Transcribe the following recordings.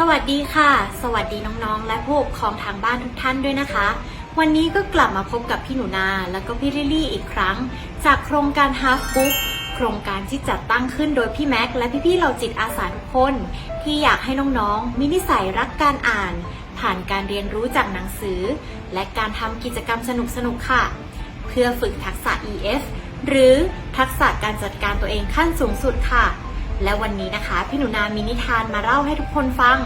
สวัสดีค่ะ สวัสดีน้องๆ และผู้ปกครองทางบ้านทุกท่านด้วยนะคะ วันนี้ก็กลับมาพบกับพี่หนูนา และก็พี่ลิลลี่อีกครั้ง จากโครงการ Half Book โครงการที่จัดตั้งขึ้นโดยพี่แม็กและพี่ๆเราจิตอาสาทุกคน ที่อยากให้น้องๆ มีนิสัยรักการอ่าน ผ่านการเรียนรู้จากหนังสือ และการทำกิจกรรมสนุกๆค่ะ เพื่อฝึกทักษะ EF หรือทักษะการจัดการตัวเองขั้นสูงสุดค่ะ และวันนี้นะคะ พี่หนูนามีนิทานมาเล่าให้ทุกคนฟัง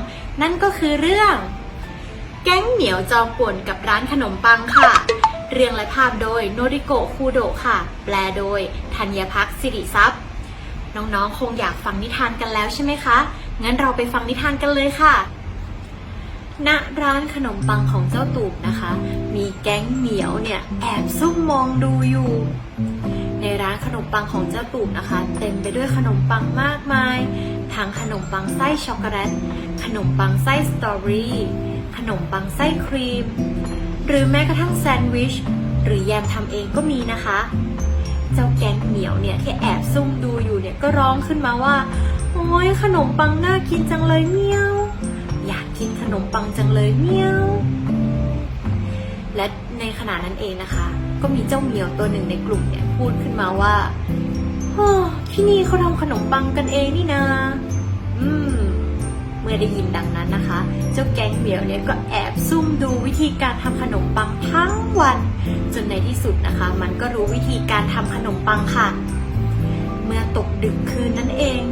นั่นก็คือเรื่อง แก๊งเหมียวจอมป่วนกับร้านขนมปังค่ะ เรื่องและภาพโดยโนริโกะคูโดะค่ะ แปลโดยธัญพักสิริทรัพย์ น้องๆ คงอยากฟังนิทานกันแล้วใช่ไหมคะ งั้นเราไปฟังนิทานกันเลยค่ะ ณร้านขนมปังของเจ้าตูบนะคะ มีแก๊งเหมียวเนี่ยแอบซุ่มมองดูอยู่ ในร้านขนมปังของเจ้าตูบนะคะ เต็มไปด้วยขนมปังมากมาย ทั้งขนมปังไส้ช็อกโกแลต ขนมปังไส้สตรอเบอรี่ ขนมปังไส้ครีม หรือแม้กระทั่งแซนด์วิช หรือแยมทำเองก็มีนะคะ เจ้าแกงเหมียวเนี่ยที่แอบซุ่มดูอยู่เนี่ยก็ร้องขึ้นมาว่า โอ้ยขนมปังน่ากินจังเลยเมียว อยากกินขนมปังจังเลยเมียว และในขณะนั้นเองนะคะ ก็มีเจ้าเหมียวตัวหนึ่งในกลุ่มเนี่ยพูดขึ้นมาว่าที่นี่เขาทำขนมปังกันเองนี่นา อืม เมื่อได้ยินดังนั้นนะคะ เจ้าแก๊งเหมียวเนี่ยก็แอบซุ่มดูวิธีการทำขนมปังทั้งวัน จนในที่สุดนะคะ มันก็รู้วิธีการทำขนมปังค่ะ เมื่อตกดึกคืนนั่นเอง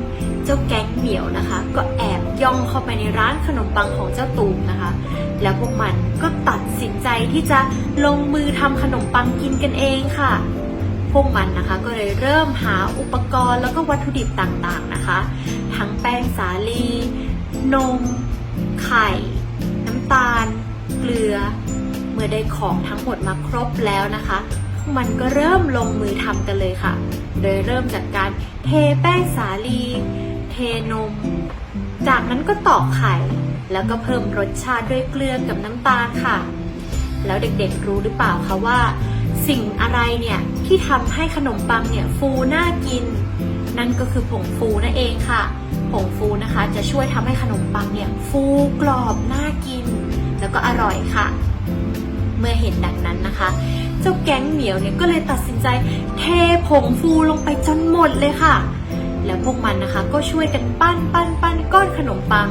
จ้าแก๊งเหมียวนะคะ ก็แอบย่องเข้าไปในร้านขนมปังของเจ้าตูมนะคะ แล้วพวกมันก็ตัดสินใจที่จะลงมือทำขนมปังกินกันเองค่ะ พวกมันนะคะก็เลยเริ่มหาอุปกรณ์แล้วก็วัตถุดิบต่างๆนะคะ ทั้งแป้งสาลี นม ไข่ น้ำตาล เกลือ เมื่อได้ของทั้งหมดมาครบแล้วนะคะพวกมันก็เริ่มลงมือทำกันเลยค่ะ โดยเริ่มจากการเทแป้งสาลี นม จากนั้นก็ตอกไข่ แล้วก็เพิ่มรสชาติด้วยเกลือกับน้ำตาลค่ะ แล้วเด็กๆรู้หรือเปล่าคะว่า สิ่งอะไรเนี่ยที่ทำให้ขนมปังเนี่ยฟูน่ากิน นั่นก็คือผงฟูนั่นเองค่ะ ผงฟูนะคะจะช่วยทำให้ขนมปังเนี่ยฟูกรอบน่ากิน แล้วก็อร่อยค่ะ เมื่อเห็นดังนั้นนะคะเจ้าแก๊งเหมียวเนี่ยก็เลยตัดสินใจเทผงฟูลงไปจนหมดเลยค่ะ แล้วพวกมันนะคะก็ช่วยกันปั้นปั้นปั้นก้อนขนมปัง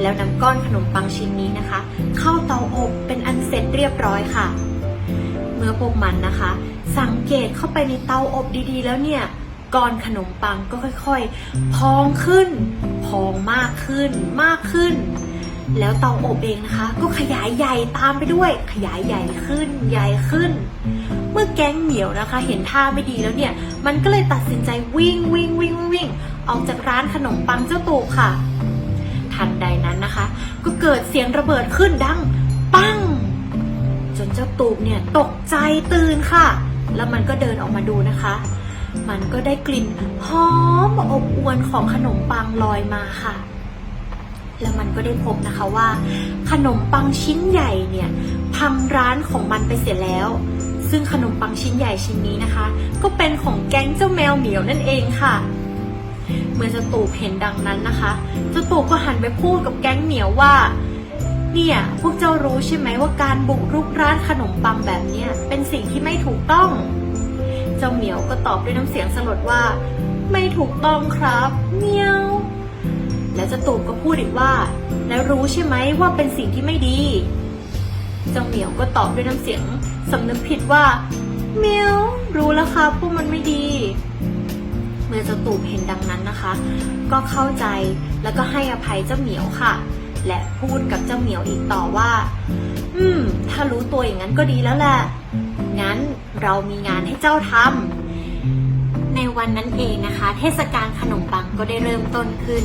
แล้วนำก้อนขนมปังชิ้นนี้นะคะ เข้าเตาอบเป็นอันเสร็จเรียบร้อยค่ะ เมื่อพวกมันนะคะ สังเกตเข้าไปในเตาอบดีๆ แล้วเนี่ยก้อนขนมปังก็ค่อยๆ พองขึ้น พองมากขึ้นมากขึ้น แล้วเตาอบเองนะคะ ก็ขยายใหญ่ตามไปด้วย ขยายใหญ่ขึ้น ใหญ่ขึ้น เมื่อแก๊งเหมียวนะคะ เห็นท่าไม่ดีแล้วเนี่ย มันก็เลยตัดสินใจวิ่งวิ่งวิ่งวิ่งออกจากร้านขนมปังเจ้าตูบค่ะ ทันใดนั้นนะคะ ก็เกิดเสียงระเบิดขึ้นดัง ปัง จนเจ้าตูบเนี่ยตกใจตื่นค่ะ แล้วมันก็เดินออกมาดูนะคะ มันก็ได้กลิ่นหอมอบอวนของขนมปังลอยมาค่ะ แล้วมันก็ได้พบนะคะว่า ขนมปังชิ้นใหญ่เนี่ยพังร้านของมันไปเสียแล้ว ซึ่งขนมปังชิ้นใหญ่ชิ้นนี้นะคะ ก็เป็นของแก๊งเจ้าแมวเหมียวนั่นเองค่ะ เมื่อจ้าตูบเห็นดังนั้นนะคะจ้าตูบก็หันไปพูดกับแก๊งเหมียวว่าเนี่ยพวกเจ้ารู้ใช่ไหมว่าการบุกรุกร้านขนมปังแบบเนี้ยเป็นสิ่งที่ไม่ถูกต้อง เจ้าเหมียวก็ตอบด้วยน้ำเสียงสลดว่า ไม่ถูกต้องครับ เมียว แล้วเจ้าตูบก็พูดอีกว่า แล้วรู้ใช่ไหมว่าเป็นสิ่งที่ไม่ดีเจ้าเหมียวก็ตอบด้วยน้ำเสียงสำนึกผิดว่าเมียวรู้แล้วครับพวกมันไม่ดี เมื่อเจ้าตูบเห็นดังนั้นนะคะ ก็เข้าใจแล้วก็ให้อภัยเจ้าเหมียวค่ะ และพูดกับเจ้าเหมียวอีกต่อว่า อืม ถ้ารู้ตัวอย่างนั้นก็ดีแล้วแหละงั้นเรามีงานให้เจ้าทำในวันนั้นเองนะคะ เทศกาลขนมปังก็ได้เริ่มต้นขึ้น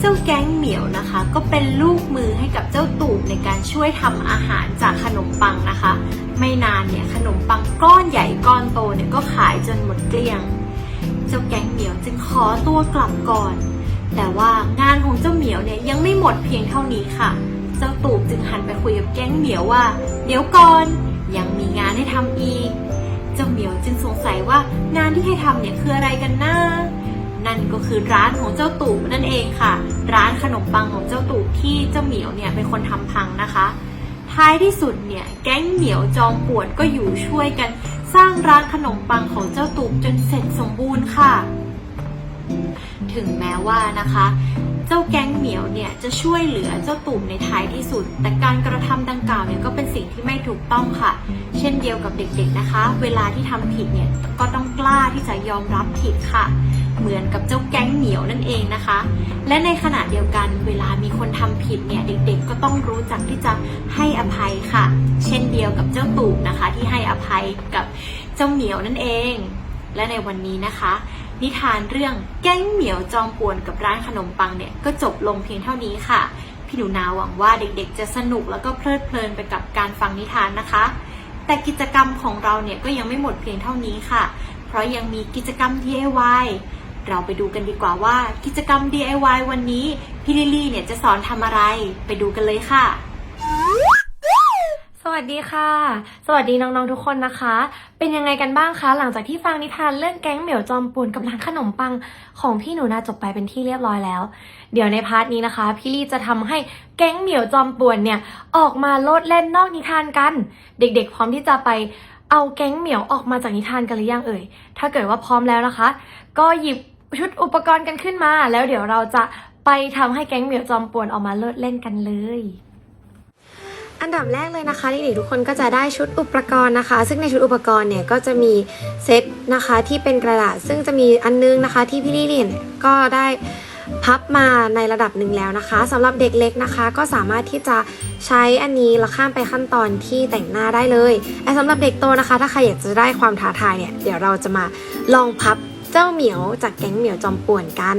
เจ้าแก๊งเหมียวนะคะ ก็เป็นลูกมือให้กับเจ้าตูบในการช่วยทำอาหารจากขนมปังนะคะ ไม่นานเนี่ยขนมปังก้อนใหญ่ก้อนโตเนี่ยก็ขายจนหมดเกลี้ยง เจ้าแก๊งเหมียวจึงขอตัวกลับก่อน แต่ว่างานของเจ้าเหมียวเนี่ยยังไม่หมดเพียงเท่านี้ค่ะ เจ้าตูบจึงหันไปคุยกับแก๊งเหมียวว่า เดี๋ยวก่อนยังมีงานให้ทำอีก เจ้าเหมียวจึงสงสัยว่างานที่ให้ทำเนี่ยคืออะไรกันนะ นั่นก็คือร้านของเจ้าตู่นั่นเองค่ะ ร้านขนมปังของเจ้าตู่ที่เจ้าเหมียวเนี่ยเป็นคนทำพังนะคะ ท้ายที่สุดเนี่ยแก๊งเหมียวจอมปวนก็อยู่ช่วยกันสร้างร้านขนมปังของเจ้าตู่จนเสร็จสมบูรณ์ค่ะ ถึงแม้ว่านะคะ เจ้าแก๊งเหมียวเนี่ยจะช่วยเหลือเจ้าตุ่มในท้ายที่สุด แต่การกระทำดังกล่าวเนี่ยก็เป็นสิ่งที่ไม่ถูกต้องค่ะ เช่นเดียวกับเด็กๆนะคะ เวลาที่ทำผิดเนี่ยก็ต้องกล้าที่จะยอมรับผิดค่ะ เหมือนกับเจ้าแก๊งเหมียวนั่นเองนะคะ และในขณะเดียวกันเวลามีคนทำผิดเนี่ยเด็กๆ ก็ต้องรู้จักที่จะให้อภัยค่ะ เช่นเดียวกับเจ้าตูบนะคะ ที่ให้อภัยกับเจ้าเหมียวนั่นเอง และในวันนี้นะคะ นิทานเรื่องแก๊งเหมียวจอมป่วนกับร้านขนมปังเนี่ยก็จบลงเพียงเท่านี้ค่ะ พี่หนูนาหวังว่าเด็กๆ จะสนุกแล้วก็เพลิดเพลินไปกับการฟังนิทานนะคะ แต่กิจกรรมของเราเนี่ยก็ยังไม่หมดเพียงเท่านี้ค่ะ เพราะยังมีกิจกรรม DIY เราไปดูกันดีกว่าว่ากิจกรรม DIY วันนี้พี่ลิลี่เนี่ยจะสอนทำอะไรไปดูกันเลยค่ะ สวัสดีค่ะ สวัสดีน้องๆทุกคนนะคะ เป็นยังไงกันบ้างคะ หลังจากที่ฟังนิทานเรื่องแก๊งเหมียวจอมป่วนกับร้านขนมปังของพี่หนูนาจบไปเป็นที่เรียบร้อยแล้ว เดี๋ยวในพาร์ทนี้นะคะ พี่ลี่จะทำให้แก๊งเหมียวจอมป่วนเนี่ยออกมาโลดเล่นนอกนิทานกัน เด็กๆ พร้อมที่จะไปเอาแก๊งเหมียวออกมาจากนิทานกันหรือยังเอ่ย ถ้าเกิดว่าพร้อมแล้วนะคะ ก็หยิบ ชุดอุปกรณ์กันขึ้นมา แล้วเดี๋ยวเราจะไปทำให้แก๊งเหมียวจอมป่วนออกมาโลดเล่นกันเลยอันดับแรกเลยนะคะเด็กๆทุกคนก็จะได้ชุดอุปกรณ์นะคะ ซึ่งในชุดอุปกรณ์เนี่ยก็จะมีเซตนะคะที่เป็นกระดาษ ซึ่งจะมีอันนึงนะคะที่พี่ลี่เนี่ยก็ได้พับมาในระดับหนึ่งแล้วนะคะสำหรับเด็กเล็กนะคะ ก็สามารถที่จะใช้อันนี้แล้วข้ามไปขั้นตอนที่แต่งหน้าได้เลยแต่สำหรับเด็กโตนะคะ ถ้าใครอยากจะได้ความท้าทายเนี่ยเดี๋ยวเราจะมาลองพับ จ้าเหมียวจากแก๊งเหมียวจอมป่วนกัน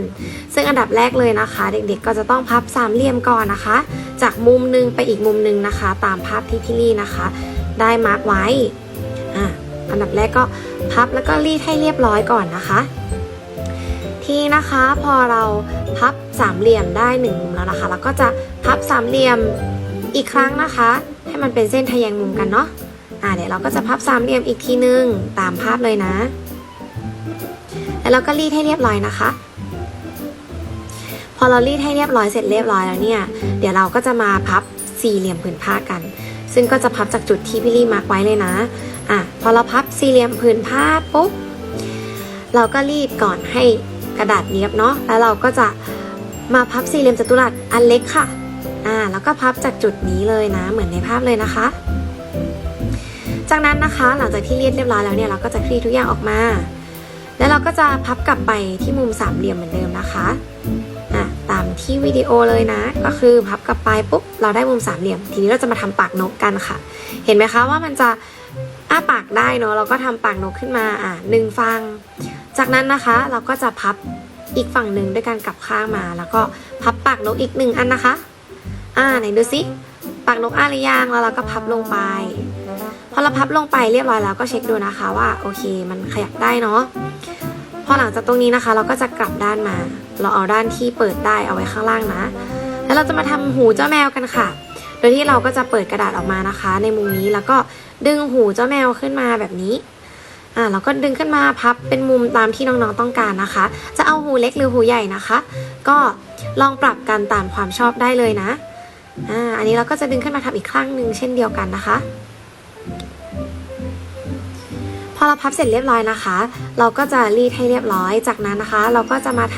ซึ่งอันดับแรกเลยนะคะ เด็กๆก็จะต้องพับสามเหลี่ยมก่อนนะคะ จากมุมหนึ่งไปอีกมุมหนึ่งนะคะ ตามภาพที่พี่ลี่นะคะ ได้มาร์กไว้อะอันดับแรกก็พับแล้วก็รีดให้เรียบร้อยก่อนนะคะ ทีนะคะพอเราพับสามเหลี่ยมได้หนึ่งมุมแล้วนะคะเราก็จะพับสามเหลี่ยมอีกครั้งนะคะ ให้มันเป็นเส้นทะแยงมุมกันเนาะอะเดี๋ยวเราก็จะพับสามเหลี่ยมอีกทีนึงตามภาพเลยนะ แล้วเราก็รีดให้เรียบร้อยนะคะ พอเรารีดให้เรียบร้อยเสร็จเรียบร้อยแล้วเนี่ย เดี๋ยวเราก็จะมาพับสี่เหลี่ยมผืนผ้ากัน ซึ่งก็จะพับจากจุดที่พี่ลี่มาร์กไว้เลยนะ อะ พอเราพับสี่เหลี่ยมผืนผ้าปุ๊บ เราก็รีดก่อนให้กระดาษเนียบเนาะ แล้วเราก็จะมาพับสี่เหลี่ยมจัตุรัสอันเล็กค่ะ อ่า แล้วก็พับจากจุดนี้เลยนะ เหมือนในภาพเลยนะคะ จากนั้นนะคะ หลังจากที่เรียดเรียบร้อยแล้วเนี่ย เราก็จะคลี่ทุกอย่างออกมา แล้วเราก็จะพับกลับไปที่มุมสามเหลี่ยมเหมือนเดิมนะคะอะตามที่วิดีโอเลยนะ ก็คือพับกลับไปปุ๊บเราได้มุมสามเหลี่ยม ทีนี้เราจะมาทำปากนกกันค่ะ เห็นไหมคะว่ามันจะอ้าปากได้เนาะเราก็ทำปากนกขึ้นมาอะหนึ่งฟัง จากนั้นนะคะ เราก็จะพับอีกฝั่งหนึ่งด้วยการกลับข้างมา แล้วก็พับปากนกอีกหนึ่งอันนะคะ อ่าไหนดูซิปากนกอ้าหรือยังแล้วเราก็พับลงไปพอเราพับลงไปเรียบร้อยแล้วก็เช็คดูนะคะว่าโอเค มันขยับได้เนาะ พอหลังจากตรงนี้นะคะ เราก็จะกลับด้านมา เราเอาด้านที่เปิดได้เอาไว้ข้างล่างนะ แล้วเราจะมาทำหูเจ้าแมวกันค่ะ โดยที่เราก็จะเปิดกระดาษออกมานะคะ ในมุมนี้แล้วก็ดึงหูเจ้าแมวขึ้นมาแบบนี้อ่าเราก็ดึงขึ้นมาพับเป็นมุมตามที่น้องๆต้องการนะคะ จะเอาหูเล็กหรือหูใหญ่นะคะ ก็ลองปรับกันตามความชอบได้เลยนะอ่าอันนี้เราก็จะดึงขึ้นมาทำอีกครั้งหนึ่งเช่นเดียวกันนะคะ พอเราพับเสร็จเรียบร้อยนะคะ เราก็จะรีดให้เรียบร้อย จากนั้นนะคะ เราก็จะมาท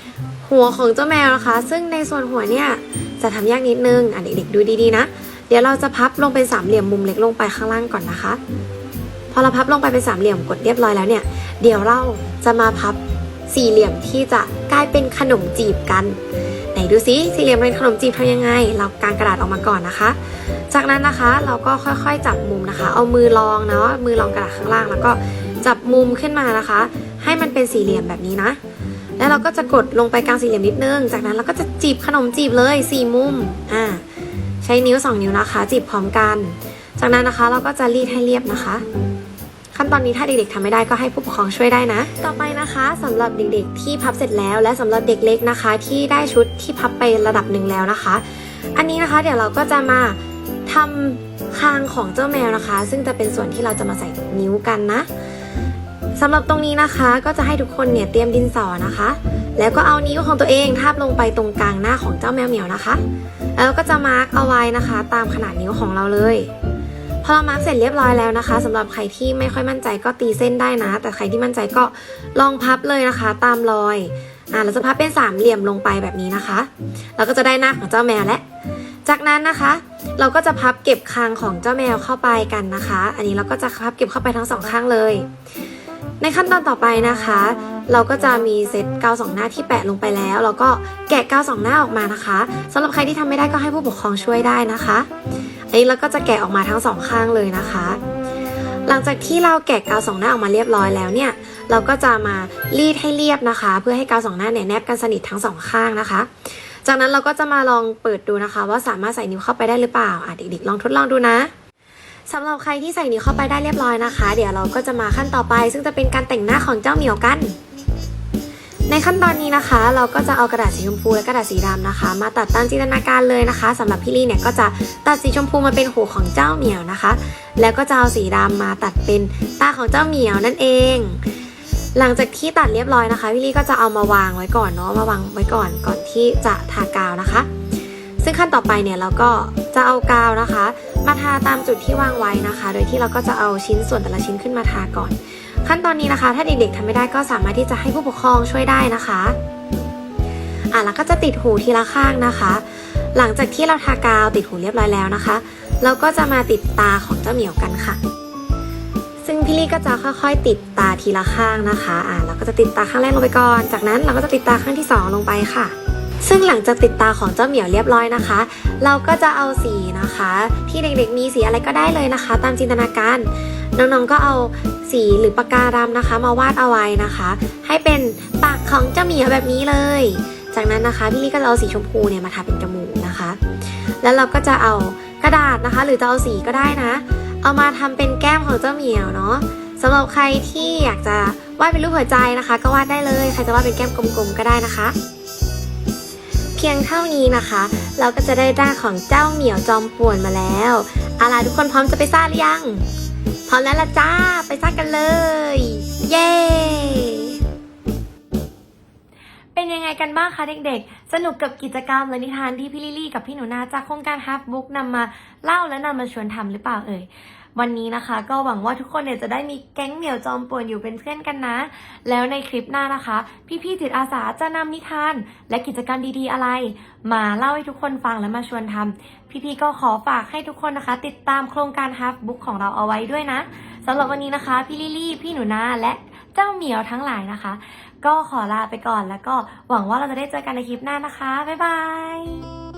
ำหัวของเจ้าแมวนะคะ ซึ่งในส่วนหัวเนี่ยจะทำยากนิดนึงอะเด็กๆดูดีๆนะ เดี๋ยวเราจะพับลงเป็นสามเหลี่ยมมุมเล็กลงไปข้างล่างก่อนนะคะ พอเราพับลงไปเป็นสามเหลี่ยมกดเรียบร้อยแล้วเนี่ย เดี๋ยวเราจะมาพับสี่เหลี่ยมที่จะกลายเป็นขนมจีบกัน ดูซิสี่เหลี่ยมเป็นขนมจีบทำยังไง เรากางกระดาษออกมาก่อนนะคะ จากนั้นนะคะเราก็ค่อยๆจับมุมนะคะ เอามือรองเนาะมือรองกระดาษข้างล่าง แล้วก็จับมุมขึ้นมานะคะ ให้มันเป็นสี่เหลี่ยมแบบนี้นะ แล้วเราก็จะกดลงไปกลางสี่เหลี่ยมนิดนึง จากนั้นเราก็จะจีบขนมจีบเลยสี่มุมอ่าใช้นิ้วสองนิ้วนะคะ จีบพร้อมกัน จากนั้นนะคะเราก็จะรีดให้เรียบนะคะ ขั้นตอนนี้ถ้าเด็กๆทำไม่ได้ก็ให้ผู้ปกครองช่วยได้นะ ต่อไปนะคะสำหรับเด็กๆที่พับเสร็จแล้ว และสำหรับเด็กเล็กนะคะ ที่ได้ชุดที่พับไประดับหนึ่งแล้วนะคะ อันนี้นะคะเดี๋ยวเราก็จะมาทำคางของเจ้าแมวนะคะ ซึ่งจะเป็นส่วนที่เราจะมาใส่นิ้วกันนะสำหรับตรงนี้นะคะก็จะให้ทุกคนเนี่ยเตรียมดินสอนะคะ แล้วก็เอานิ้วของตัวเองทาบลงไปตรงกลางหน้าของเจ้าแมวเหมียวนะคะ แล้วก็จะมาร์กเอาไว้นะคะ ตามขนาดนิ้วของเราเลย พอเรามาร์กเสร็จเรียบร้อยแล้วนะคะสำหรับใครที่ไม่ค่อยมั่นใจก็ตีเส้นได้นะ แต่ใครที่มั่นใจก็ลองพับเลยนะคะ ตามรอยอ่าเราจะพับเป็นสามเหลี่ยมลงไปแบบนี้นะคะ เราก็จะได้หน้าของเจ้าแมวแล้วจากนั้นนะคะ เราก็จะพับเก็บคางของเจ้าแมวเข้าไปกันนะคะ อันนี้เราก็จะพับเก็บเข้าไปทั้งสองข้างเลย ในขั้นตอนต่อไปนะคะ เราก็จะมีเซตกาวสองหน้าที่แปะลงไปแล้วแล้วก็แกะกาวสองหน้าออกมานะคะสำหรับใครที่ทำไม่ได้ก็ให้ผู้ปกครองช่วยได้นะคะ อันนี้เราก็จะแกะออกมาทั้งสองข้างเลยนะคะ หลังจากที่เราแกะกาวสองหน้าออกมาเรียบร้อยแล้วเนี่ย เราก็จะมารีดให้เรียบนะคะ เพื่อให้กาวสองหน้าเนี่ยแนบกันสนิททั้งสองข้างนะคะ จากนั้นเราก็จะมาลองเปิดดูนะคะ ว่าสามารถใส่นิ้วเข้าไปได้หรือเปล่าอะเด็กๆลองทดลองดูนะสำหรับใครที่ใส่นิ้วเข้าไปได้เรียบร้อยนะคะ เดี๋ยวเราก็จะมาขั้นต่อไป ซึ่งจะเป็นการแต่งหน้าของเจ้าเหมียวกัน ในขั้นตอนนี้นะคะ เราก็จะเอากระดาษสีชมพูและกระดาษสีดำนะคะ มาตัดตามจินตนาการเลยนะคะสำหรับพี่ลี่เนี่ยก็จะตัดสีชมพูมาเป็นหูของเจ้าเหมียวนะคะ แล้วก็จะเอาสีดำมาตัดเป็นตาของเจ้าเหมียวนั่นเอง หลังจากที่ตัดเรียบร้อยนะคะพี่ลี่ก็จะเอามาวางไว้ก่อนเนาะมาวางไว้ก่อนก่อนที่จะทากาวนะคะ ซึ่งขั้นต่อไปเนี่ยเราก็จะเอากาวนะคะ มาทาตามจุดที่วางไว้นะคะ โดยที่เราก็จะเอาชิ้นส่วนแต่ละชิ้นขึ้นมาทาก่อน ขั้นตอนนี้นะคะ ถ้าเด็กๆทำไม่ได้ก็สามารถที่จะให้ผู้ปกครองช่วยได้นะคะอะแล้วก็จะติดหูทีละข้างนะคะ หลังจากที่เราทากาวติดหูเรียบร้อยแล้วนะคะ เราก็จะมาติดตาของเจ้าเหมียวกันค่ะ ซึ่งพี่ลี่ก็จะค่อยๆ ติดตาทีละข้างนะคะอ่าเราก็จะติดตาข้างแรกลงไปก่อน จากนั้นเราก็จะติดตาข้างที่สองลงไปค่ะ ซึ่งหลังจากติดตาของเจ้าเหมียวเรียบร้อยนะคะ เราก็จะเอาสีนะคะ ที่เด็กๆมีสีอะไรก็ได้เลยนะคะ ตามจินตนาการ น้องๆก็เอาสีหรือปากกาดำนะคะ มาวาดเอาไว้นะคะ ให้เป็นปากของเจ้าเหมียวแบบนี้เลย จากนั้นนะคะพี่ลี่ก็จะเอาสีชมพูเนี่ยมาทาเป็นจมูกนะคะ แล้วเราก็จะเอากระดาษนะคะ หรือจะเอาสีก็ได้นะ เอามาทำเป็นแก้มของเจ้าเหมียวเนาะสำหรับใครที่อยากจะวาดเป็นรูปหัวใจนะคะ ก็วาดได้เลย ใครจะวาดเป็นแก้มกลมๆก็ได้นะคะ พียงเท่านี้นะคะ เราก็จะได้ด้านของเจ้าเหมียวจอมป่วนมาแล้วเอาล่ะทุกคนพร้อมจะไปซ่าหรือยัง พร้อมแล้วละจ้าไปซ่ากันเลย เย้เป็นยังไงกันบ้างคะเด็กๆ สนุกกับกิจกรรมและนิทานที่พี่ลิลี่กับพี่หนูนาจากโครงการ Half Book นำมาเล่าและนำมาชวนทำหรือเปล่าเอ่ย วันนี้นะคะ ก็หวังว่าทุกคนเนี่ยจะได้มีแก๊งเหมียวจอมป่วนอยู่เป็นเพื่อนกันนะ แล้วในคลิปหน้านะคะ พี่ๆจิตอาสาจะนำนิทาน และกิจกรรมดีๆอะไร มาเล่าให้ทุกคนฟังและมาชวนทำพี่ๆก็ขอฝากให้ทุกคนนะคะ ติดตามโครงการ Half Book ของเราเอาไว้ด้วยนะสำหรับวันนี้นะคะ พี่ลิลลี่พี่หนูนาและเจ้าเหมียวทั้งหลายนะคะ ก็ขอลาไปก่อนแล้วก็หวังว่าเราจะได้เจอกันในคลิปหน้านะคะ บ๊ายบาย